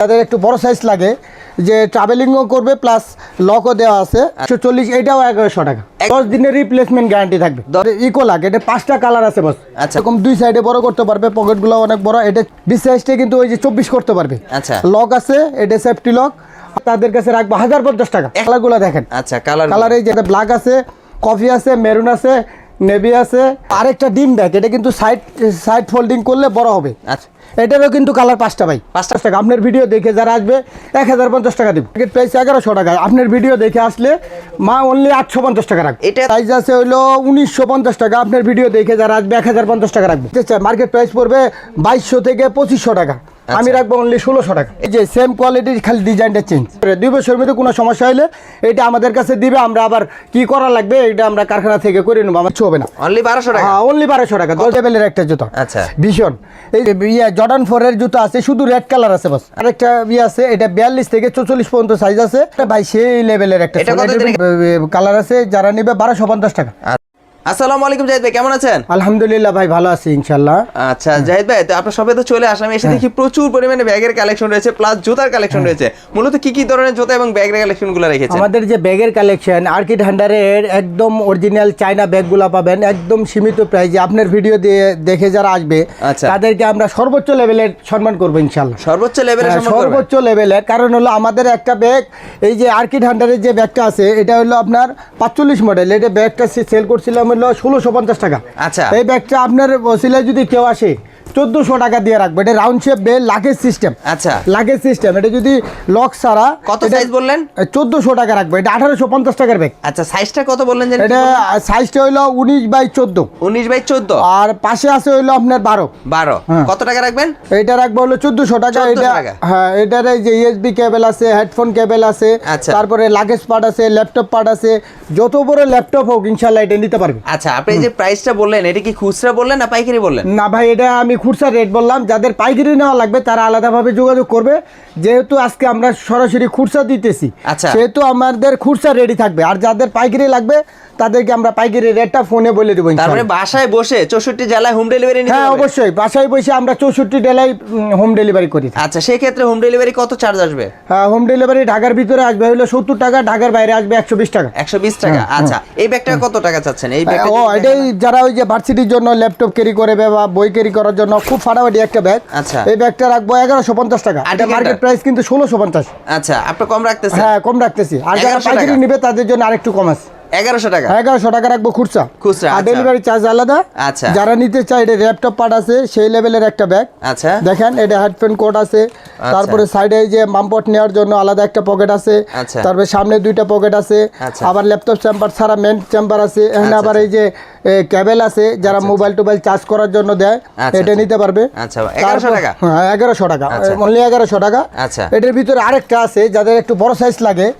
তাদের একটু বড় সাইজ লাগে যে ট্রাভেলিংও করবে প্লাস লকও দেওয়া আছে। একশো চল্লিশ এইটাও এগারোশো টাকা। দশ দিনের রিপ্লেসমেন্ট গ্যারান্টি থাকবে। ইকো লাগে এটা পাঁচটা কালার আছে বস। আচ্ছা। এরকম দুই সাইডে বড় করতে পারবে পকেটগুলো অনেক বড় এটা বিশ সাইজটা কিন্তু ওই যে চব্বিশ করতে পারবে। আচ্ছা। লক আছে এটা সেফটি লক তাদের কাছে রাখব হাজার পঞ্চাশ টাকা। কালারগুলো দেখেন। আচ্ছা কালার কালার এই যে ব্ল্যাক আছে কফি আছে মেরুন আছে নেভি আছে। আরেকটা ডিম ব্যাগ এটা কিন্তু সাইড সাইড ফোল্ডিং করলে বড় হবে। আচ্ছা। এটারও কিন্তু কালার পাঁচটা ভাই। পাঁচটা। টাকা আপনার ভিডিও দেখে যারা আসবে এক হাজার পঞ্চাশ টাকা দিব। টিকিট প্রাইস এগারোশো টাকা। আপনার ভিডিও দেখে আসলে মা অনলি আটশো পঞ্চাশ টাকা রাখবে। এটা- প্রাইস আছে হইল উনিশশো পঞ্চাশ টাকা। আপনার ভিডিও দেখে যারা আসবে এক হাজার পঞ্চাশ টাকা রাখবে। মার্কেট প্রাইস পড়বে বাইশশো থেকে পঁচিশশো টাকা। আমি রাখব অনলি ষোলোশো টাকা। এই যে সেম কোয়ালিটির খালি ডিজাইনটা চেঞ্জ দুই বছরের মধ্যে কোনো সমস্যা হলে এটা আমাদের কাছে দিবে আমরা আবার কি করা লাগবে এটা আমরা কারখানা থেকে করে নেব আমার হবে না। অনলি বারোশো টাকা? হ্যাঁ অনলি বারোশো টাকা দশ লেভেলের একটা জুতো। আচ্ছা। ভীষণ। এই যে ইয়ে জর্ডান ফোরের জুতো আছে শুধু রেড কালার আছে বাস। আরেকটা ইয়ে আছে এটা বিয়াল্লিশ থেকে চৌচল্লিশ পর্যন্ত সাইজ আছে। এটা ভাই সেই লেভেলের একটা কালার আছে যারা নেবে বারোশো পঞ্চাশ টাকা। আসসালামু আলাইকুম জাহিদ ভাই কেমন আছেন? আলহামদুলিল্লাহ ভাই ভালো আছি ইনশাল্লাহ আচ্ছা জাহিদ ভাই তো আপনার সবাই তো চলে আসলাম এসে দেখি প্রচুর পরিমাণে ব্যাগের কালেকশন রয়েছে প্লাস জুতার কালেকশন রয়েছে। মূলত কি কি ধরনের জুতা এবং ব্যাগের কালেকশনগুলো রেখেছেন? আমাদের যে ব্যাগের কালেকশন আর্কিড হান্ডারের একদম অরিজিনাল চায়না ব্যাগগুলো পাবেন একদম সীমিত প্রাইজে আপনার ভিডিও দিয়ে দেখে যারা আসবে আচ্ছা। তাদেরকে আমরা সর্বোচ্চ লেভেলের সম্মান করব ইনশাল্লাহ সর্বোচ্চ লেভেলের হ্যাঁ, সর্বোচ্চ লেভেলের কারণ হলো আমাদের একটা ব্যাগ এই যে আর্কিড হান্ডারের যে ব্যাগটা আছে এটা হলো আপনার পাঁচচল্লিশ মডেল এটা ব্যাগটা সেল করছিলাম হলো ষোলোশো পঞ্চাশ টাকা আচ্ছা। এই ব্যাগটা আপনার সিলাই যদি কেউ আসে চোদ্দোশো টাকা দিয়ে রাখবে। এটা round shape bell luggage system আচ্ছা। লাগেজ সিস্টেম এটা যদি লক ছাড়া কত সাইজ বললেন? চোদ্দোশো টাকা রাখবে। এটা আঠারোশো পঞ্চাশ টাকার ব্যাগ আচ্ছা সাইজটা কত বললেন এটা সাইজটা হইল উনিশ বাই চোদ্দ। উনিশ বাই চোদ্দ? আর পাশে আছে হইল আপনার বারো। বারো। হ্যাঁ। কত টাকা রাখবেন? এটা রাখব হলো চোদ্দশো টাকা। এটা হ্যাঁ এটার এই যে ইউএসবি কেবল আছে হেডফোন কেবল আছে আচ্ছা। তারপরে লাগেজ পার্ট আছে ল্যাপটপ পার্ট আছে যত বড় ল্যাপটপ হোক ইনশাল্লাহ এটা নিতে পারবে। আচ্ছা আপনি যে প্রাইসটা বললেন এটা কি খুচরা বললেন না পাইকারি বললেন? না ভাই এটা আমি খুচরা রেট বললাম যাদের পাইকারি নেওয়া লাগবে তারা আলাদাভাবে যোগাযোগ করবে। যেহেতু আজকে আমরা সরাসরি খুচরা দিতেছি আচ্ছা। সেহেতু আমাদের খুচরা রেডি থাকবে। আর যাদের পাইকারি লাগবে তাদেরকে আমরা পাইকারি রেটটা ফোনে বলে দেবো তার মানে বাসায় বসে চৌষট্টি জেলায় হোম ডেলিভারি হ্যাঁ অবশ্যই। বাসায় বসে আমরা চৌষট্টি ডেলাই হোম ডেলিভারি করি। আচ্ছা সেই ক্ষেত্রে হোম ডেলিভারি কত চার্জ আসবে? হ্যাঁ হোম ডেলিভারি ঢাকার ভিতরে আসবে হলো সত্তর টাকা ঢাকার বাইরে আসবে একশো বিশ টাকা। একশো বিশ টাকা আচ্ছা। এই ব্যাগটা কত টাকা চাচ্ছেন? এই ব্যাগটা ও এটাই যারা ওই যে ভার্সিটির জন্য ল্যাপটপ ক্যারি করে বা বই ক্যারি করার জন্য খুব ফাটাফাটি একটা ব্যাগ আচ্ছা। এই ব্যাগটা রাখব এগারোশো পঞ্চাশ টাকা। এটা মার্কেট প্রাইস কিন্তু ষোলোশো পঞ্চাশ। আচ্ছা আপনি কম রাখতেছেন? হ্যাঁ কম রাখতেছি। আর যারা পাইকারি। নিবে তাদের জন্য আরেকটু কম আছে। এগারোশো টাকা? এগারোশো টাকা রাখব খুচরা খুচরা, আর আচ্ছা। ডেলিভারি চার্জ আলাদা। আচ্ছা। যারা নিতে চায় এটা ল্যাপটপ পার্ট আছে সেই লেভেলের একটা ব্যাগ আচ্ছা। দেখেন এটা হেডফোন কোড আছে। তারপরে সাইডে যে মামপট নেওয়ার জন্য আলাদা একটা পকেট আছে। তারপরে সামনে দুইটা পকেট আছে। আবার ল্যাপটপ চেম্বার ছাড়া মেন চেম্বার আছে। এখানে আবার এই যে কেবল আছে। যারা মোবাইল টোবাইল চার্জ করার জন্য দেয় এটা। নিতে পারবে। 1100 তারপর- টাকা? হ্যাঁ এগারোশো টাকা। অনলি এগারোশো টাকা। এটার ভিতরে আরেকটা আছে যাদের একটু বড় সাইজ লাগে।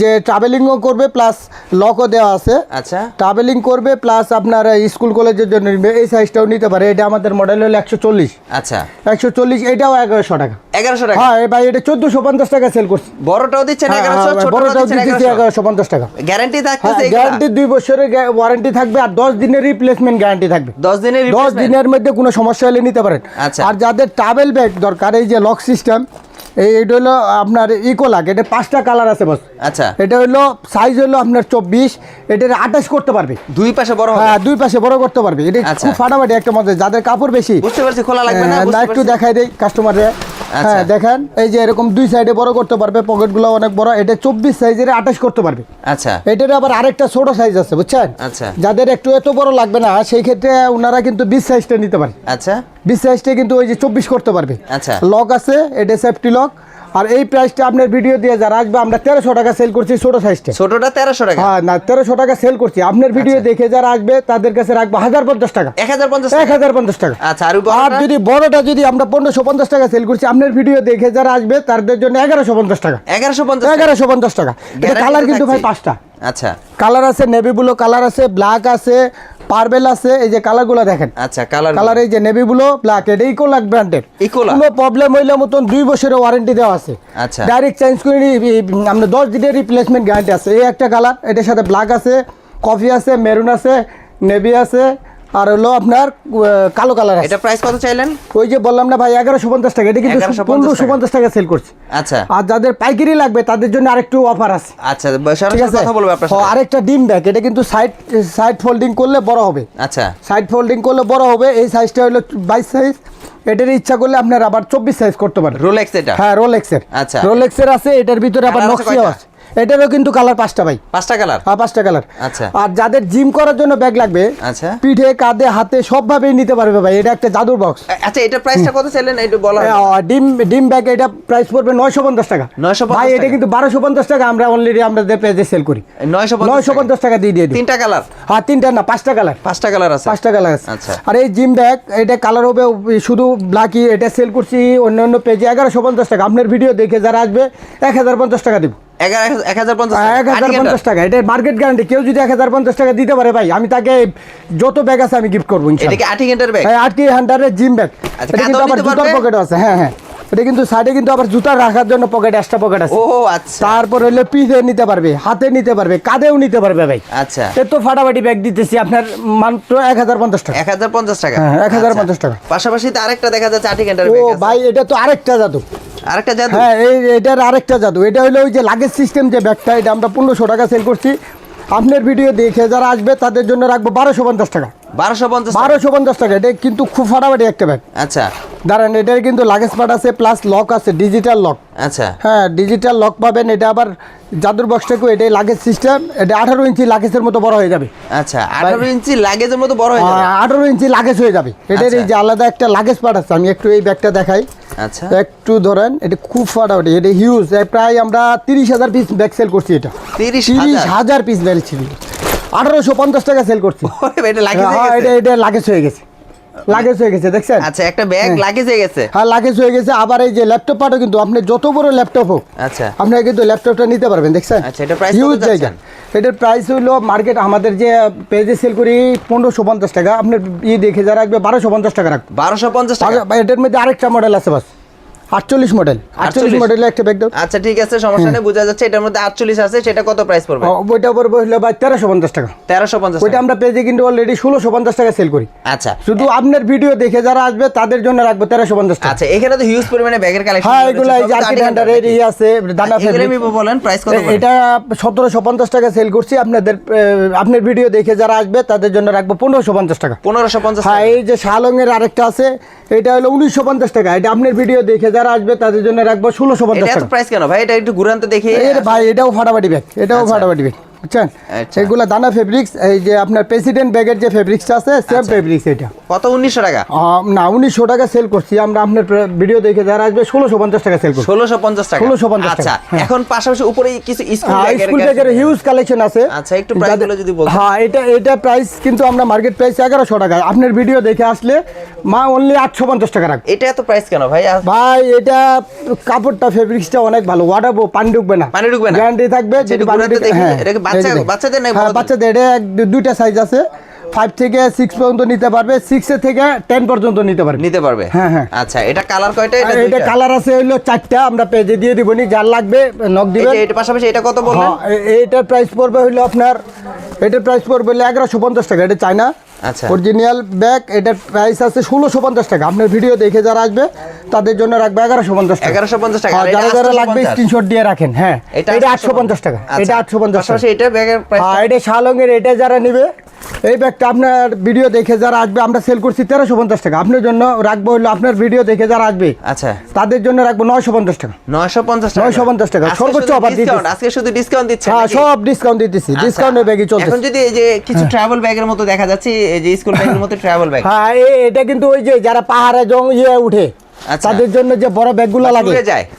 যে ট্রাভেলিংও করবে প্লাস লকও দেওয়া আছে। আচ্ছা। ট্রাভেলিং করবে প্লাস আপনার স্কুল কলেজের জন্য এই সাইজটাও নিতে পারে। এটা আমাদের মডেল হলো একশো চল্লিশ। আচ্ছা। একশো চল্লিশ এটাও এগারোশো টাকা। এগারোশো টাকা? হ্যাঁ ভাই এটা চোদ্দশো পঞ্চাশ টাকা সেল করছি। বড়টাও দিচ্ছেন হ্যাঁ, হ্যাঁ, বড়টাও এগারোশো? পঞ্চাশ টাকা। গ্যারান্টি থাকতেছে গ্যারান্টি দুই বছরের ওয়ারেন্টি থাকবে আর দশ দিনের রিপ্লেসমেন্ট গ্যারান্টি থাকবে। দশ দিনের দশ? দিনের মধ্যে কোনো সমস্যা হলে নিতে পারেন। আচ্ছা। আর যাদের ট্রাভেল ব্যাগ দরকার এই যে লক সিস্টেম এই এটা হলো আপনার ইকো লাগ এটা পাঁচটা কালার আছে বস আচ্ছা। এটা হলো সাইজ হলো আপনার চব্বিশ এটার আঠাশ করতে পারবে। দুই পাশে বড় হ্যাঁ দুই পাশে বড় করতে পারবে। এটা আচ্ছা। খুব ফাটাফাটি একটা মজা যাদের কাপড় বেশি বুঝতে পারছি খোলা লাগবে না হ্যাঁ, একটু দেখাই দেই কাস্টমারে আচ্ছা। হ্যাঁ দেখেন এই যে এরকম দুই সাইডে বড় করতে পারবে পকেটগুলো অনেক বড়। এটা চব্বিশ সাইজের আঠাশ করতে পারবে। আচ্ছা। এটার আবার আরেকটা ছোট সাইজ আছে বুঝছেন? আচ্ছা। যাদের একটু এত বড় লাগবে না সেই ক্ষেত্রে ওনারা কিন্তু বিশ সাইজটা নিতে পারে। আচ্ছা। বিশ সাইজটা কিন্তু ওই যে চব্বিশ করতে পারবে। আচ্ছা। লক আছে এটা সেফটি লক আর এই প্রাইসটা আপনার ভিডিও দিয়ে যারা আসবে আমরা তেরোশো টাকা সেল করছি ছোট সাইজটা ছোটটা তেরোশো টাকা। হ্যাঁ না তেরোশো টাকা সেল করছি। আপনার ভিডিও আচ্ছা। দেখে যারা আসবে তাদের কাছে রাখব হাজার পঞ্চাশ টাকা। এক হাজার পঞ্চাশ এক হাজার পঞ্চাশ টাকা। আচ্ছা আর আর যদি বড়টা যদি আমরা পনেরোশো পঞ্চাশ টাকা সেল করছি আপনার ভিডিও দেখে যারা আসবে তাদের জন্য এগারোশো পঞ্চাশ টাকা। এগারোশো পঞ্চাশ এগারোশো পঞ্চাশ টাকা। এটা কালার কিন্তু ভাই পাঁচটা। আচ্ছা। কালার আছে নেভি ব্লু কালার আছে ব্ল্যাক আছে পার্বেল আছে এই যে কালারগুলো দেখেন। আচ্ছা কালার কালার এই যে নেভি ব্লু ব্ল্যাক এটা ইকোলাক ব্র্যান্ডের? কোনো প্রবলেম হইলে মতন দুই বছরের ওয়ারেন্টি দেওয়া আছে। আচ্ছা। ডাইরেক্ট চেঞ্জ করে আমরা দশ দিনের রিপ্লেসমেন্ট গ্যারান্টি আছে। এই একটা কালার এটার সাথে ব্ল্যাক আছে কফি আছে মেরুন আছে নেভি আছে আর হলো আপনার কালো কালার এটা প্রাইস কত চাইলেন? ওই যে বললাম না ভাই এগারোশো পঞ্চাশ টাকা। এটা কিন্তু 1150 পনেরোশো পঞ্চাশ টাকা সেল করছে। আচ্ছা। আর যাদের পাইকারি লাগবে তাদের জন্য আরেকটু অফার আছে। আচ্ছা ঠিক আছে? কথা বলব আপনার আরেকটা ডিম ব্যাগ এটা কিন্তু সাইড সাইড ফোল্ডিং করলে বড় হবে। আচ্ছা। সাইড ফোল্ডিং করলে বড় হবে। এই সাইজটা হলো বাইশ সাইজ এটার ইচ্ছা করলে আপনার আবার চব্বিশ সাইজ করতে পারেন। রোলেক্স এটা? হ্যাঁ রোলেক্সের আচ্ছা। রোলেক্সের আছে এটার ভিতরে আবার নকশিও আছে। এটারও কিন্তু কালার পাঁচটা ভাই। পাঁচটা কালার হ্যাঁ পাঁচটা কালার আচ্ছা। আর যাদের জিম করার জন্য ব্যাগ লাগবে আচ্ছা। পিঠে কাঁধে হাতে সবভাবেই নিতে পারবে ভাই। এটা একটা জাদুর বক্স আচ্ছা এটা প্রাইসটা কত চাইলেন? একটু বলা ডিম ডিম ব্যাগ এটা প্রাইস পড়বে নয়শো পঞ্চাশ টাকা। 950 ভাই এটা কিন্তু বারোশো পঞ্চাশ টাকা আমরা অলরেডি আমাদের পেজে সেল করি। নয়শো নয়শো পঞ্চাশ টাকা দিয়ে দিয়ে তিনটা কালার হ্যাঁ তিনটা না পাঁচটা কালার পাঁচটা কালার আছে। পাঁচটা কালার আছে। আচ্ছা। আর এই জিম ব্যাগ এটা কালার হবে শুধু ব্ল্যাকই এটা সেল করছি অন্য অন্য পেজে এগারোশো পঞ্চাশ টাকা। আপনার ভিডিও দেখে যারা আসবে এক হাজার পঞ্চাশ টাকা দিব। এক হাজার পঞ্চাশ এক হাজার পঞ্চাশ টাকা এটা মার্কেট গ্যারান্টি কেউ যদি এক হাজার পঞ্চাশ টাকা দিতে পারে ভাই আমি তাকে যত ব্যাগ আছে আমি গিফট করব এটা ইনশাল্লাহ। কি আটি ঘণ্টার ব্যাগ আটটি হান্ডারের জিম ব্যাগ আচ্ছা, এটা কিন্তু আবার জুতার পারবে? আছে হ্যাঁ হ্যাঁ। এটা কিন্তু সাইডে কিন্তু আবার জুতা রাখার জন্য পকেট এক্সট্রা পকেট আছে। ও আচ্ছা। তারপর হইলে পিঠে নিতে পারবে হাতে নিতে পারবে কাঁধেও নিতে পারবে ভাই। আচ্ছা। এ তো ফাটাফাটি ব্যাগ দিতেছি আপনার মাত্র এক হাজার পঞ্চাশ টাকা। এক হাজার পঞ্চাশ টাকা। হ্যাঁ, 1050 আচ্ছা। টাকা। পাশাপাশি তো আরেকটা দেখা যাচ্ছে আটি ঘণ্টার ও ভাই এটা তো আরেকটা জাদু। আরেকটা জাদু? হ্যাঁ এই এটার আরেকটা জাদু। এটা হলো ওই যে লাগেজ সিস্টেম যে ব্যাগটা এটা আমরা পনেরোশো টাকা সেল করছি। আপনার ভিডিও দেখে যারা আসবে তাদের জন্য রাখব বারোশো পঞ্চাশ টাকা। বারোশো পঞ্চাশ বারোশো পঞ্চাশ টাকা। এটা কিন্তু খুব ফাটাফাটি একটা ব্যাগ আচ্ছা। দাঁড়ান এটার কিন্তু লাগেজ পার্ট আছে প্লাস লক আছে ডিজিটাল লক আচ্ছা। হ্যাঁ ডিজিটাল লক পাবেন এটা আবার জাদুর বক্সটাকেও এটাই লাগেজ সিস্টেম এটা আঠারো ইঞ্চি লাগেজের মতো বড় হয়ে যাবে। আচ্ছা আঠারো ইঞ্চি লাগেজের মতো বড় হয়ে যাবে? আঠারো ইঞ্চি লাগেজ হয়ে যাবে। এটার এই আচ্ছা। যে আলাদা একটা লাগেজ পার্ট আছে আমি একটু এই ব্যাগটা দেখাই। আচ্ছা। একটু ধরেন এটা খুব ফাটাফাটি এটা হিউজ প্রায় আমরা তিরিশ হাজার পিস ব্যাগ সেল করছি এটা। তিরিশ হাজার? পিস ব্যাগ ছিল আঠারোশো পঞ্চাশ টাকা সেল করছি। এটা লাগিয়ে হ্যাঁ এটা এটা লাগেজ হয়ে গেছে। লাগেজ হয়ে গেছে দেখছেন? আচ্ছা একটা ব্যাগ লাগেজ হয়ে গেছে? হ্যাঁ লাগেজ হয়ে গেছে আবার এই যে ল্যাপটপ পাটো কিন্তু আপনি যত বড় ল্যাপটপ হোক আচ্ছা। আপনি কিন্তু ল্যাপটপটা নিতে পারবেন দেখছেন? আচ্ছা, এটা প্রাইস ইউজ জায়গা। এটার প্রাইস হলো মার্কেট আমাদের যে পেজে সেল করি পনেরোশো পঞ্চাশ টাকা। আপনার ই দেখে যারা রাখবে বারোশো পঞ্চাশ টাকা রাখবে। বারোশো পঞ্চাশ টাকা? এটার মধ্যে আরেকটা মডেল আছে বাস। আটচল্লিশ মডেল 48 মডেলের একটা ব্যাগ দাও। আচ্ছা ঠিক আছে সমস্যা নেই বোঝা যাচ্ছে এটার মধ্যে আটচল্লিশ আছে সেটা কত প্রাইস পড়বে? ওইটা পড়বে হলো ভাই তেরোশো পঞ্চাশ টাকা। তেরোশো পঞ্চাশ ওইটা আমরা পেজে কিন্তু অলরেডি ষোলোশো পঞ্চাশ টাকা সেল করি। আচ্ছা। শুধু আপনার ভিডিও দেখে যারা আসবে তাদের জন্য রাখব তেরোশো পঞ্চাশ টাকা। আচ্ছা এখানে তো হিউজ পরিমাণে ব্যাগের কালেকশন হ্যাঁ এগুলো এই যে আর্কিড হান্ডারের ই আছে দানা এগুলো ফেব্রিক বলেন প্রাইস কত এ- এটা সতেরোশো পঞ্চাশ টাকা সেল করছি আপনাদের আপনার ভিডিও দেখে যারা আসবে তাদের জন্য রাখব পনেরোশো পঞ্চাশ টাকা। পনেরোশো পঞ্চাশ হ্যাঁ এই যে শালংয়ের আরেকটা আছে এটা হলো উনিশশো পঞ্চাশ টাকা। এটা আপনার ভিডিও দেখে যারা আসবে তাদের জন্য রাখব ষোলোশো পঞ্চাশ টাকা। প্রাইস কেন? ভাই এটা একটু ঘুরান্ত দেখি। ভাই এটাও ফাটাফাটি ব্যাগ এটাও আচ্ছা। ফাটাফাটি ব্যাগ বুঝছেন? আচ্ছা। এগুলো দানা ফেব্রিক্স এই যে আপনার প্রেসিডেন্ট ব্যাগের যে ফেব্রিক্সটা আছে সেম আচ্ছা। ফেব্রিক্স এটা। কত উনিশশো টাকা? না উনিশশো টাকা সেল করছি। আমরা আপনার ভিডিও দেখে যারা আসবে ষোলোশো পঞ্চাশ টাকা সেল করছি। ষোলোশো পঞ্চাশ টাকা। 1650 টাকা, আচ্ছা হ্যাঁ। এখন পাশাপাশি উপরে কিছু স্কুল ব্যাগের হিউজ কালেকশন আছে। আচ্ছা, একটু গুলো যদি বলতেন। হ্যাঁ এটা এটা প্রাইস কিন্তু আমরা মার্কেট প্রাইস এগারোশো টাকা। আপনার ভিডিও দেখে আসলে মা অনলি আটশো পঞ্চাশ টাকা রাখবে। এটা এত প্রাইস কেন ভাই? ভাই এটা কাপড়টা ফেব্রিক্সটা অনেক ভালো। ওয়াটার পানি ঢুকবে না। পানি ঢুকবে না? গ্যারান্টি থাকবে আচ্ছা, যদি একটু পানি ঘুরাতে হ্যাঁ। বাচ্চাদের হ্যাঁ? বাচ্চাদের এটা দুইটা সাইজ আছে। ফাইভ থেকে সিক্স পর্যন্ত নিতে পারবে সিক্স থেকে টেন পর্যন্ত নিতে পারবে। নিতে পারবে? হ্যাঁ, হ্যাঁ। আচ্ছা এটা কালার কয়টা? এটা এটা কালার আছে হইল চারটা আমরা পেজে দিয়ে দিবনি যার লাগবে নক দিবেন। এটা পাশাপাশি এটা কত বললেন? এটার এইটার প্রাইস পড়বে হইল আপনার এটার প্রাইস পড়বে হলো এগারোশো পঞ্চাশ টাকা এটা চায়না আচ্ছা। অরিজিনাল ব্যাগ এটার প্রাইস আছে ষোলোশো পঞ্চাশ টাকা আপনার ভিডিও দেখে যারা আসবে তাদের জন্য রাখবে এগারোশো পঞ্চাশ টাকা 1150 টাকা। আর হ্যাঁ, এটা যারা যারা 850 লাগবে স্ক্রিনশট দিয়ে রাখেন হ্যাঁ এটা আটশো পঞ্চাশ টাকা আচ্ছা। এটা আটশো পঞ্চাশ টাকা এটা ব্যাগের এটা শালংয়ের এটা যারা নেবে এই ব্যাগটা আপনার ভিডিও দেখে যারা আসবে আমরা সেল করছি তেরোশো পঞ্চাশ টাকা। আপনার জন্য রাখব হলো আপনার ভিডিও দেখে যারা আসবে আচ্ছা। তাদের জন্য রাখব নয়শো পঞ্চাশ টাকা। নয়শো পঞ্চাশ 950 টাকা, সর্বোচ্চ দিতেছি। আজকে শুধু ডিসকাউন্ট দিচ্ছে হ্যাঁ সব ডিসকাউন্ট দিতেছি। ডিসকাউন্টের ব্যাগই চলছে এখন যদি এই যে কিছু ট্রাভেল ব্যাগের মতো দেখা যাচ্ছে এই যে স্কুল ব্যাগের মতো ট্রাভেল ব্যাগ হ্যাঁ এটা কিন্তু ওই যে যারা পাহাড়ে জং ইয়ে উঠে আচ্ছা। তাদের জন্য যে বড় ব্যাগগুলো লাগে?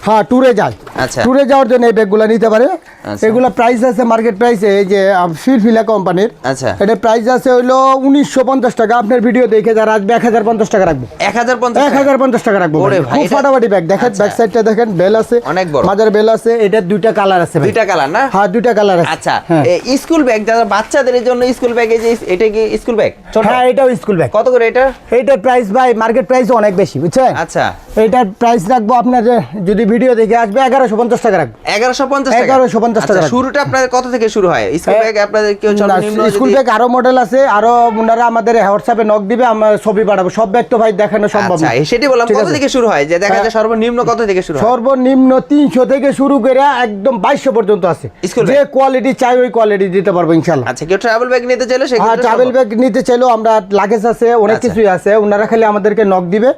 হ্যাঁ ট্যুরে যায়। আচ্ছা। ট্যুরে যাওয়ার জন্য এই ব্যাগগুলো নিতে পারে। আচ্ছা। এগুলা প্রাইস আছে মার্কেট প্রাইস এই যে ফিরফিলা কোম্পানির আচ্ছা। এটা প্রাইস আছে হইল উনিশশো পঞ্চাশ টাকা। আপনার ভিডিও দেখে যারা আসবে এক হাজার পঞ্চাশ টাকা রাখব। এক হাজার পঞ্চাশ এক হাজার পঞ্চাশ টাকা রাখব ওরে ভাই। ভাই, খুব ফাটাফাটি ব্যাগ দেখেন আচ্ছা। ব্যাক সাইডটা দেখেন বেল আছে। অনেক বড়। মাজার বেল আছে। এটার দুইটা কালার আছে দুইটা কালার না? হ্যাঁ দুইটা কালার আছে। আচ্ছা। এই স্কুল ব্যাগ যারা বাচ্চাদের জন্য স্কুল ব্যাগ এই যে এটা কি স্কুল ব্যাগ ছোট? হ্যাঁ এটাও স্কুল ব্যাগ কত করে এটা? এইটার প্রাইস ভাই মার্কেট প্রাইস অনেক বেশি বুঝছেন? আচ্ছা। এটার প্রাইস রাখব আপনার যদি ভিডিও দেখে আসবে এগারোশো পঞ্চাশ টাকা রাখব। এগারোশো পঞ্চাশ 1150 টাকা। আচ্ছা, শুরুটা আপনাদের কত থেকে শুরু হয়? স্কুল ব্যাগ আপনাদের কেউ সর্বনিম্ন স্কুল ব্যাগ আরও মডেল আছে আরও ওনারা আমাদের হোয়াটসঅ্যাপে নক দিবে আমরা ছবি পাঠাবো। সব ব্যাগ তো ভাই দেখানো সম্ভব আচ্ছা না। সেটি বললাম কত থেকে শুরু হয়? যে দেখা যায়। সর্বনিম্ন কত থেকে শুরু সর্বনিম্ন তিনশো থেকে শুরু করে একদম বাইশশো পর্যন্ত আছে। যে কোয়ালিটি চাই ওই কোয়ালিটি দিতে পারব ইনশাল্লাহ। আচ্ছা কেউ ট্রাভেল ব্যাগ নিতে চাইলে হ্যাঁ ট্রাভেল ব্যাগ নিতে চাইলেও আমরা লাগেজ আছে অনেক। কিছুই আছে ওনারা খালি আমাদেরকে নক দিবে।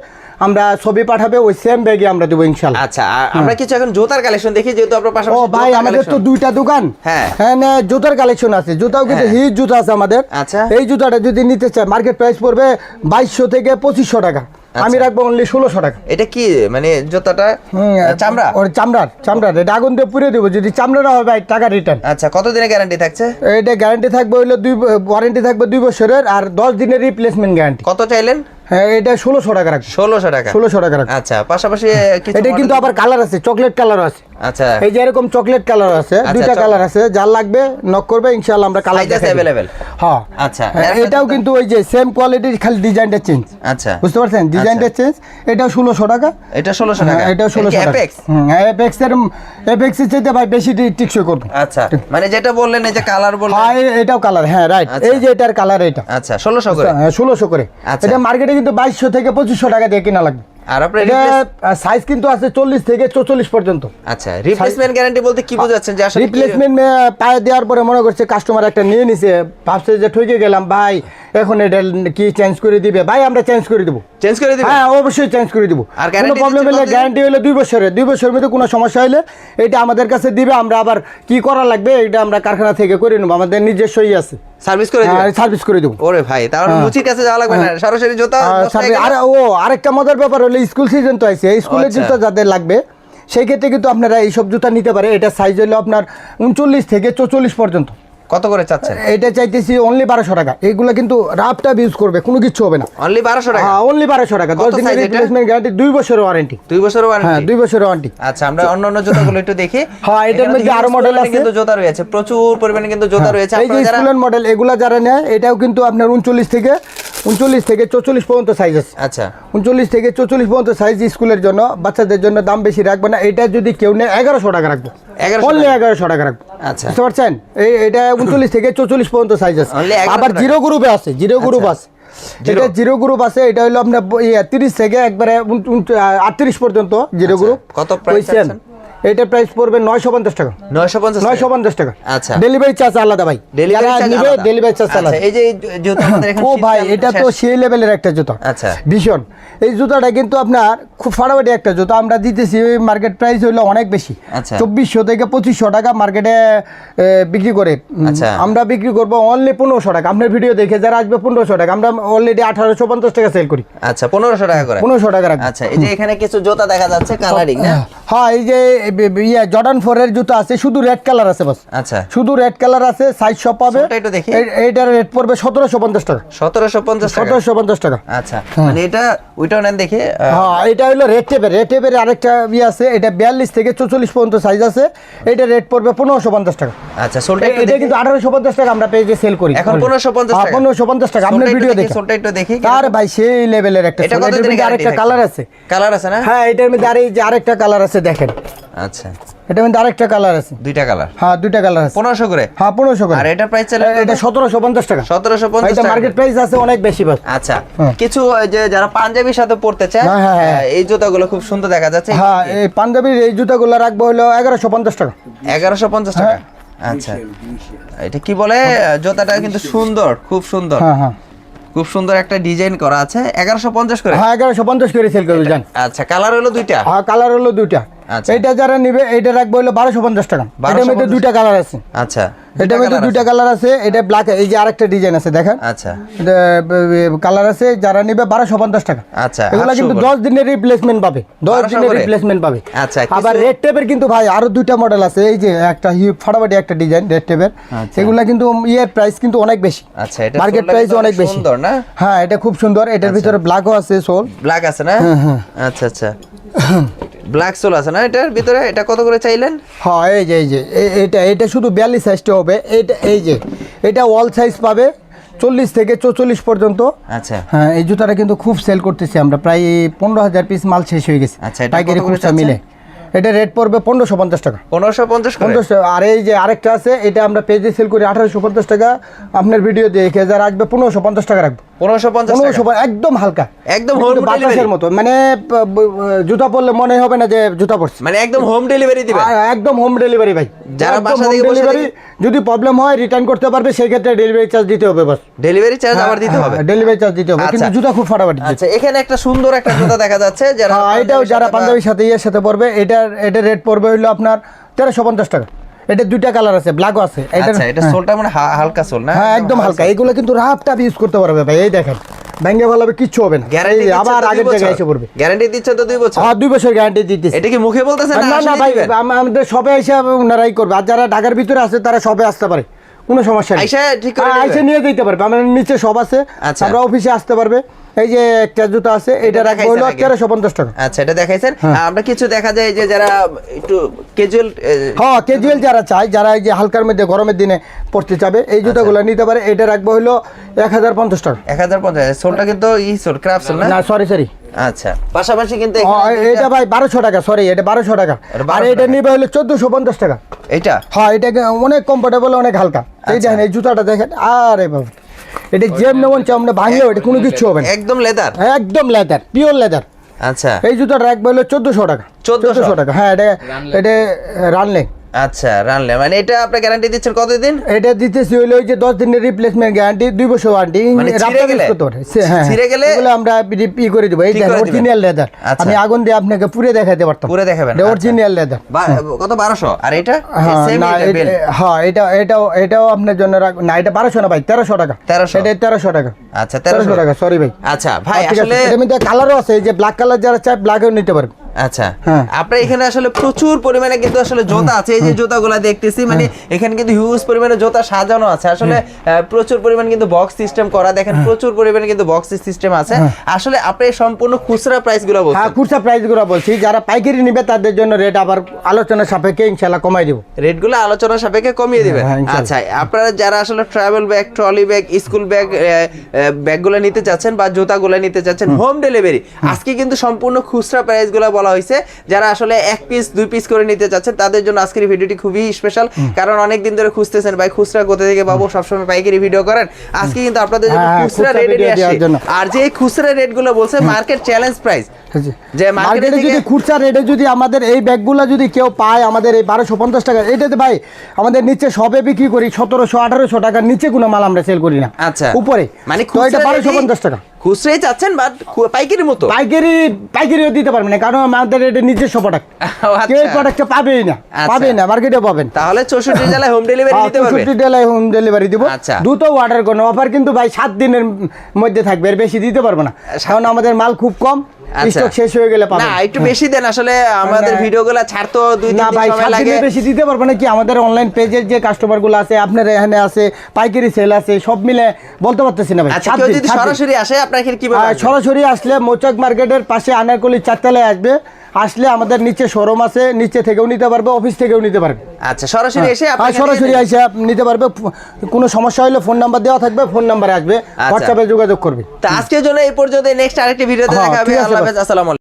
আমরা ছবি পাঠাবে ওই সেম ব্যাগে আমরা দেবো ইনশাল্লাহ। আচ্ছা আমরা কিছু এখন জুতার কালেকশন দেখি যেহেতু আপনার পাশে ও ভাই আমাদের তো দুইটা দোকান। হ্যাঁ। হ্যাঁ জুতার কালেকশন আছে জুতাও কিন্তু হ্যাঁ। হিট জুতা আছে আমাদের। আচ্ছা। এই জুতাটা যদি নিতে চায় মার্কেট প্রাইস পড়বে বাইশশো থেকে পঁচিশশো টাকা। আমি আচ্ছা। রাখব অনলি ষোলোশো টাকা। এটা কি মানে জুতাটা? চামড়া? ওর চামড়ার চামড়ার। এটা আগুন দিয়ে পুড়ে দেবো যদি চামড়া না হয় ভাই টাকা রিটার্ন আচ্ছা কত দিনের গ্যারান্টি থাকছে? এটা গ্যারান্টি থাকবে হইল দুই ওয়ারেন্টি থাকবে দুই বছরের আর দশ দিনের রিপ্লেসমেন্ট গ্যারান্টি কত চাইলেন? হ্যাঁ এটা ষোলোশো টাকা রাখবে। ষোলোশো টাকা। ষোলোশো টাকা রাখবে। আচ্ছা পাশাপাশি এটা কিন্তু আবার কালার আছে চকলেট কালার আছে। আচ্ছা। এই যে এরকম চকলেট কালার আছে আচ্ছা, দুইটা কালার আছে যার লাগবে নক করবে ইনশাআল্লাহ আমরা কালার আছে available? হ্যাঁ। আচ্ছা, হ্যাঁ, এটাও কিন্তু ওই যে সেম কোয়ালিটির খালি ডিজাইনটা চেঞ্জ আচ্ছা। বুঝতে পারছেন? ডিজাইনটা চেঞ্জ এটাও ষোলোশো টাকা। এটা ষোলোশো টাকা। হ্যাঁ, এটা কি ষোলোশো টাকা। Apex? হুম এপেক্স এর এপেক্স এর চাইতে ভাই বেশি টিকসই করবে। আচ্ছা মানে যেটা বললেন এই যে কালার বললেন। হ্যাঁ এটাও কালার হ্যাঁ রাইট আচ্ছা। এই যে এটার কালার এটা আচ্ছা ষোলোশো করে? হ্যাঁ ষোলোশো করে। আচ্ছা। এটা মার্কেটে কিন্তু বাইশশো থেকে পঁচিশশো টাকা দিয়ে কিনা লাগবে। আর আপনার সাইজ কিন্তু আছে চল্লিশ থেকে চৌচল্লিশ পর্যন্ত। আচ্ছা রিপ্লেসমেন্ট গ্যারান্টি বলতে কি বোঝাচ্ছেন যে আসলে রিপ্লেসমেন্ট পায়ে দেওয়ার পরে মনে করছে কাস্টমার একটা নিয়ে নিছে ভাবছে যে ঠকে গেলাম ভাই এখন এটা কি চেঞ্জ করে দিবে? ভাই আমরা চেঞ্জ করে দিব। চেঞ্জ করে দিবেন হ্যাঁ অবশ্যই চেঞ্জ করে দিব। আর কোনো প্রবলেম হলে গ্যারান্টি হলে দুই বছরের দুই বছরের মধ্যে কোনো সমস্যা হলে এটা আমাদের কাছে দিবে আমরা আবার কি করা লাগবে এটা আমরা কারখানা থেকে করে নেব আমাদের নিজস্বই আছে। সার্ভিস করে দিবেন সার্ভিস করে দেব। ওরে ভাই তাহলে হ্যাঁ। মুচির কাছে যাওয়া লাগবে না। সরাসরি জুতা আর ও আরেকটা মজার ব্যাপার হলো স্কুল সিজন তো আছে স্কুলের আচ্ছা। জুতা যাদের লাগবে সেই ক্ষেত্রে কিন্তু আপনারা এই সব জুতা নিতে পারে। এটা সাইজ হলো আপনার উনচল্লিশ থেকে চৌচল্লিশ পর্যন্ত। কত করে চাচ্ছেন? এটা চাইতেছি অনলি বারোশো টাকা। এগুলো কিন্তু রাফ টাপ ইউজ করবে কোনো কিছু হবে না। অনলি বারোশো টাকা? হ্যাঁ অনলি বারোশো টাকা। দশ দিনের রিপ্লেসমেন্ট গ্যারান্টি দুই বছরের ওয়ারেন্টি দুই বছর হ্যাঁ দুই বছরের ওয়ারেন্টি আচ্ছা আমরা অন্য অন্য জুতাগুলো একটু দেখি। হ্যাঁ, এটার মধ্যে আরও মডেল আছে। কিন্তু জুতা রয়েছে প্রচুর পরিমাণে কিন্তু জুতা রয়েছে। এই যে স্কুলের মডেল এগুলা যারা নেয় এটাও কিন্তু আপনার উনচল্লিশ থেকে উনচল্লিশ থেকে চৌচল্লিশ পর্যন্ত সাইজ আছে। আচ্ছা। উনচল্লিশ থেকে চৌচল্লিশ পর্যন্ত সাইজ স্কুলের জন্য বাচ্চাদের জন্য দাম বেশি রাখবে না। এটা যদি কেউ নেয় এগারোশো টাকা রাখব। অনলি এগারোশো টাকা রাখব। আচ্ছা। বুঝতে পারছেন? এই এটা উনচল্লিশ থেকে চৌচল্লিশ পর্যন্ত সাইজ আছে। আবার জিরো গ্রুপে আছে জিরো গ্রুপ আচ্ছা। আছে। এটা জিরো গ্রুপ আছে এটা হলো আপনার ইয়ে তিরিশ থেকে একবারে আটত্রিশ পর্যন্ত জিরো আচ্ছা। গ্রুপ কত price সেম চাচ্ছেন? এটা প্রাইস পড়বে নয়শো পঞ্চাশ টাকা। নয়শো পঞ্চাশ নয়শো পঞ্চাশ টাকা। আচ্ছা। ডেলিভারি চার্জ আলাদা ভাই। ডেলিভারি চার্জ নিবে ডেলিভারি চার্জ আলাদা। এই যে জুতা আমাদের এখানে ও ভাই এটা তো সেই লেভেলের একটা জুতা। আচ্ছা। ভীষণ। এই জুতাটা কিন্তু আপনার খুব ফাটাফাটি একটা জুতা। আমরা দিতেছি মার্কেট প্রাইস হইল অনেক বেশি। আচ্ছা। চব্বিশশো থেকে পঁচিশশো টাকা মার্কেটে বিক্রি করে। আচ্ছা। আমরা বিক্রি করব অনলি পনেরোশো টাকা। আপনার ভিডিও দেখে যারা আসবে পনেরোশো টাকা আমরা অলরেডি আঠারোশো পঞ্চাশ টাকা সেল করি। আচ্ছা পনেরোশো টাকা করে। পনেরোশো টাকা আচ্ছা এই যে এখানে কিছু জুতা দেখা যাচ্ছে কালারিং না? হ্যাঁ এই যে ইয়ে জর্ডান ফোরের জুতা আছে শুধু রেড কালার আছে বাস। আচ্ছা। শুধু রেড কালার আছে সাইজ সব পাবে। একটু দেখি। এইটার রেট পড়বে সতেরোশো পঞ্চাশ টাকা। সতেরোশো পঞ্চাশ টাকা? সতেরোশো পঞ্চাশ টাকা। আচ্ছা। মানে এটা ওইটাও নেন দেখে হ্যাঁ এটা হলো রেড টেপের রেড টেপের আরেকটা ইয়ে আছে এটা বিয়াল্লিশ থেকে চৌচল্লিশ পর্যন্ত সাইজ আছে। এটা রেট পড়বে পনেরোশো পঞ্চাশ টাকা। আচ্ছা সোলটা একটু এটা। কিন্তু আঠারোশো পঞ্চাশ টাকা আমরা পেজে সেল করি। এখন 1550 টাকা? পনেরোশো পঞ্চাশ টাকা। আপনি ভিডিও দেখি, সোলটা একটু দেখি তার ভাই সেই লেভেলের একটা এটা কত দিনের আরেকটা কালার আছে। কালার আছে না? হ্যাঁ এটার মধ্যে আর এই যে আরেকটা কালার আছে দেখেন। আচ্ছা। এটার মধ্যে আরেকটা কালার আছে। দুইটা কালার? হ্যাঁ দুইটা কালার আছে। করে? হ্যাঁ করে। আর এটার প্রাইস চলে এটা সতেরোশো পঞ্চাশ টাকা। সতেরোশো পঞ্চাশ এটা টাকা। মার্কেট প্রাইস আছে অনেক বেশি বাস আচ্ছা। হ্যাঁ। কিছু যে যারা পাঞ্জাবির সাথে পড়তে চায় হ্যাঁ, হ্যাঁ, এই জুতাগুলো খুব সুন্দর দেখা যাচ্ছে। হ্যাঁ এই পাঞ্জাবির এই জুতাগুলো রাখব হলো এগারোশো পঞ্চাশ টাকা। এগারোশো পঞ্চাশ টাকা? আচ্ছা। এটা কি বলে? জুতাটা কিন্তু সুন্দর খুব সুন্দর। হ্যাঁ হ্যাঁ। খুব সুন্দর একটা ডিজাইন করা আছে। এগারোশো পঞ্চাশ করে? হ্যাঁ এগারোশো পঞ্চাশ করে সেল করবে জান। আচ্ছা কালার হলো দুইটা? হ্যাঁ কালার হলো দুইটা। আচ্ছা। এইটা যারা নিবে এটা রাখব হলো বারোশো পঞ্চাশ টাকা। এটার মধ্যে দুইটা কালার আছে। আচ্ছা। এটার মধ্যে দুইটা কালার আছে এটা ব্ল্যাক এই যে আরেকটা ডিজাইন আছে দেখেন। আচ্ছা। কালার আছে যারা নিবে বারোশো পঞ্চাশ টাকা। আচ্ছা, এগুলা 800 কিন্তু। দশ দিনের রিপ্লেসমেন্ট পাবে। দশ দিনের রিপ্লেসমেন্ট পাবে। আচ্ছা, আবার রেড টেপের কিন্তু ভাই আরও দুইটা মডেল আছে এই যে একটা হিউ ফাটাফাটি একটা ডিজাইন রেড টেপের আচ্ছা। এগুলা কিন্তু ইয়ের প্রাইস কিন্তু অনেক বেশি। আচ্ছা এটা মার্কেট প্রাইস অনেক বেশি। সুন্দর না? হ্যাঁ এটা খুব সুন্দর এটার ভিতরে ব্ল্যাকও আছে সোল ব্ল্যাক আছে না? আচ্ছা আচ্ছা। ব্ল্যাক সোল আছে না এটার ভিতরে? এটা কত করে চাইলেন? হ্যাঁ এই যে এই যে এটা এটা শুধু বিয়াল্লিশ সাইজটা হবে। এইটা এই যে এটা অল সাইজ পাবে চল্লিশ থেকে চৌচল্লিশ পর্যন্ত। আচ্ছা। হ্যাঁ এই জুতাটা কিন্তু খুব সেল করতেছি আমরা। প্রায় পনেরো হাজার পিস মাল শেষ হয়ে গেছে। আচ্ছা, এটা করে খুচরা মিলে। এটা রেট পড়বে পনেরোশো পঞ্চাশ টাকা। পনেরোশো পঞ্চাশ করে? পঞ্চাশ আর এই যে আরেকটা আছে এটা আমরা পেজে সেল করি আঠারোশো পঞ্চাশ টাকা। আপনার ভিডিও দেখে যারা আসবে পনেরোশো পঞ্চাশ টাকা রাখব। একদম হালকা। একদম বাতাসের মতো। মানে জুতা পরলে মনে হবে না যে জুতা পরছে। মানে একদম হোম ডেলিভারি আর একদম হোম ডেলিভারি ভাই। যারা বাসা থেকে যদি প্রবলেম হয় রিটার্ন করতে পারবে সেই ক্ষেত্রে ডেলিভারি চার্জ দিতে হবে বাস। ডেলিভারি চার্জ আবার দিতে হবে। ডেলিভারি চার্জ দিতে হবে। কিন্তু আচ্ছা। জুতা খুব ফাটাফাটি আচ্ছা এখানে একটা সুন্দর একটা জুতা দেখা যাচ্ছে যারা হ্যাঁ এটাও যারা সাথে পাঞ্জাবির সাথে ইয়ের সাথে পড়বে এটার এটার রেট পড়বে আপনার তেরোশো পঞ্চাশ টাকা। এটা দুইটা কালার আছে ব্ল্যাকও আছে। আচ্ছা এটা হ্যাঁ। সোলটা মানে হালকা সোল না? হ্যাঁ একদম হালকা। এগুলো কিন্তু রাফ টাফ ইউজ করতে পারবে ভাই এই দেখেন। ব্যাঙ্গে ভালো হবে কিচ্ছু হবে না। গ্যারান্টি আবার আগের জায়গায় এসে পড়বে। গ্যারান্টি দিচ্ছে তো দুই বছর। হ্যাঁ দুই বছর গ্যারান্টি দিতেছে। এটা কি মুখে বলতেছেন না না ভাই আমাদের সবে এসে ওনারাই করবে। আর যারা ঢাকার ভিতরে আছে তারা সবে আসতে পারে। কোনো সমস্যা নেই। আইসা ঠিক করে আইসা নিয়ে যেতে পারবে। আমার নিচে সব আছে। আচ্ছা। আমরা অফিসে আসতে পারবে। এই যে একটা জুতা আছে এটা হলো আগে। তেরোশো পঞ্চাশ টাকা। আচ্ছা এটা দেখাইছেন? হ্যাঁ। আমরা কিছু দেখা যায় যে যারা একটু ক্যাজুয়াল হ্যাঁ ক্যাজুয়াল যারা চায় যারা এই যে হালকার মধ্যে গরমের দিনে পড়তে চাবে এই জুতাগুলো আচ্ছা। নিতে পারে। এটা রাখব হলো এক হাজার পঞ্চাশ টাকা। এক হাজার পঞ্চাশ সোলটা কিন্তু ই সোল সোল না? সরি সরি আচ্ছা। পাশাপাশি কিন্তু হ্যাঁ, এটা ভাই বারোশো টাকা সরি এটা বারোশো টাকা। এটা আর এটা টাকা। নিবে হলো চোদ্দোশো পঞ্চাশ টাকা। হ্যাঁ এটা অনেক কমফোর্টেবল অনেক হালকা। এই আচ্ছা। দেখেন এই জুতাটা দেখেন। আরে বাবা। এটা জেম নেমন চামড়া ভাঙলেও এটা কোনো কিছু হবে না। একদম লেদার? একদম লেদার পিওর লেদার। আচ্ছা। এই জুতোর রাখবে হলো চোদ্দোশো টাকা। 1400 টাকা। হ্যাঁ এটা এটা রানলে আচ্ছা রানলে। মানে এটা আপনি গ্যারান্টি দিচ্ছেন কতদিন? এটা দিতেছি হইল ওই যে দশ দিনের রিপ্লেসমেন্ট গ্যারান্টি দুই বছর ওয়ারেন্টি মানে ছিঁড়ে গেলে? হ্যাঁ ছিঁড়ে গেলে? এগুলো আমরা ই করে দেবো। এই অরিজিনাল লেদার আচ্ছা। আমি আগুন দিয়ে আপনাকে পুরে দেখাতে পারতাম। পুরে দেখাবেন, আচ্ছা। অরিজিনাল লেদার কত বারোশো? আর এটা? হ্যাঁ এটা, এটা- হ্যাঁ এটা এটাও এটাও আপনার জন্য রাখ- না এটা বারোশো না ভাই তেরোশো টাকা। 1300 এটা তেরোশো টাকা। আচ্ছা তেরোশো। তেরোশো টাকা সরি ভাই। আচ্ছা ভাই আসলে মধ্যে কালারও আছে এই যে ব্ল্যাক কালার যারা চায় ব্ল্যাকও নিতে পারবে। আচ্ছা। হ্যাঁ। আপনার এখানে আসলে প্রচুর পরিমাণে কিন্তু আসলে জুতা আছে এই যে জুতাগুলো দেখতেছি মানে এখানে কিন্তু হিউজ পরিমাণে জুতা সাজানো আছে। আসলে প্রচুর পরিমাণে কিন্তু বক্স সিস্টেম করা দেখেন প্রচুর পরিমাণে কিন্তু বক্স সিস্টেম আছে। আসলে আপনি সম্পূর্ণ খুচরা গুলো হ্যাঁ খুচরা বলছি। যারা পাইকারি নিবে তাদের জন্য রেট আবার আলোচনা সাপেক্ষে ইনশাল্লাহ কমাই দিব। আলোচনা সাপেক্ষে কমিয়ে দিবেন হ্যাঁ, আচ্ছা আপনারা যারা আসলে travel bag trolley bag school bag ব্যাগগুলো নিতে চাচ্ছেন বা জুতাগুলো নিতে চাচ্ছেন হোম। ডেলিভারি আজকে কিন্তু সম্পূর্ণ খুচরা প্রাইসগুলো বলা হয়েছে যারা আসলে এক পিস দুই পিস করে নিতে চাচ্ছেন তাদের জন্য আজকের ভিডিওটি খুবই স্পেশাল কারণ অনেক দিন ধরে খুঁজতেছেন ভাই খুচরা কোথা থেকে পাবো? সবসময় পাইকারি ভিডিও করেন। আজকে কিন্তু আপনাদের জন্য হ্যাঁ, খুচরা রেট দেওয়ার জন্য। আর যে খুচরা রেটগুলো বলছে মার্কেট চ্যালেঞ্জ প্রাইস যে মার্কেটে মার্কেটে যদি খুচরা রেটে যদি আমাদের এই ব্যাগগুলো যদি কেউ পায় আমাদের এই বারোশো পঞ্চাশ টাকা এটাতে ভাই আমাদের নিচে সবে বিক্রি করি সতেরোশো আঠারোশো টাকার নিচে কোনো মাল আমরা সেল করি না। আচ্ছা। উপরে। মানে বারোশো পঞ্চাশ টাকা। খুচরাই চাচ্ছেন বাট পাইকারি মতো? পাইকারি পাইকারিও দিতে পারবেন না কারণ আমাদের এটা নিজস্ব প্রোডাক্ট আচ্ছা। কেউ প্রোডাক্টটা পাবেই না পাবেই পাবে না মার্কেটে পাবেন। তাহলে চৌষট্টি জেলায় হোম ডেলিভারি দিতে পারবেন পারবে? চৌষট্টি জেলায় হোম ডেলিভারি দিব। আচ্ছা। দ্রুত অর্ডার করুন অফার কিন্তু ভাই সাত দিনের মধ্যে থাকবে এর বেশি দিতে পারব না। কারণ আমাদের মাল খুব কম। আচ্ছা। স্টক শেষ হয়ে গেলে পাবেন। না একটু বেশি দেন আসলে আমাদের ভিডিওগুলো ছাড়তো দুই না দিন সময় লাগে। দিনের বেশি দিতে পারব না কি? আমাদের অনলাইন পেজের যে কাস্টমারগুলো আছে আপনার এখানে আছে পাইকারি সেল আছে সব মিলে বলতে পারতেছি না ভাই। আচ্ছা কেউ যদি সরাসরি আসে আপনার কি কীভাবে সরাসরি আসলে মোচাক মার্কেটের পাশে আনারকলি চারতলায় আসবে। আসলে আমাদের নিচে শোরুম আছে নিচে থেকেও নিতে পারবে অফিস থেকেও নিতে পারবে। আচ্ছা সরাসরি এসে আপনি সরাসরি এসে নিতে পারবে কোনো সমস্যা হলে ফোন নাম্বার দেওয়া থাকবে ফোন নাম্বারে আসবে WhatsApp হোয়াটসঅ্যাপে যোগাযোগ করবে। তো আজকের জন্য এই পর্যন্ত নেক্সট আরেকটি ভিডিওতে হ্যাঁ, দেখা হবে। আল্লাহ হাফেজ আসসালামু আলাইকুম।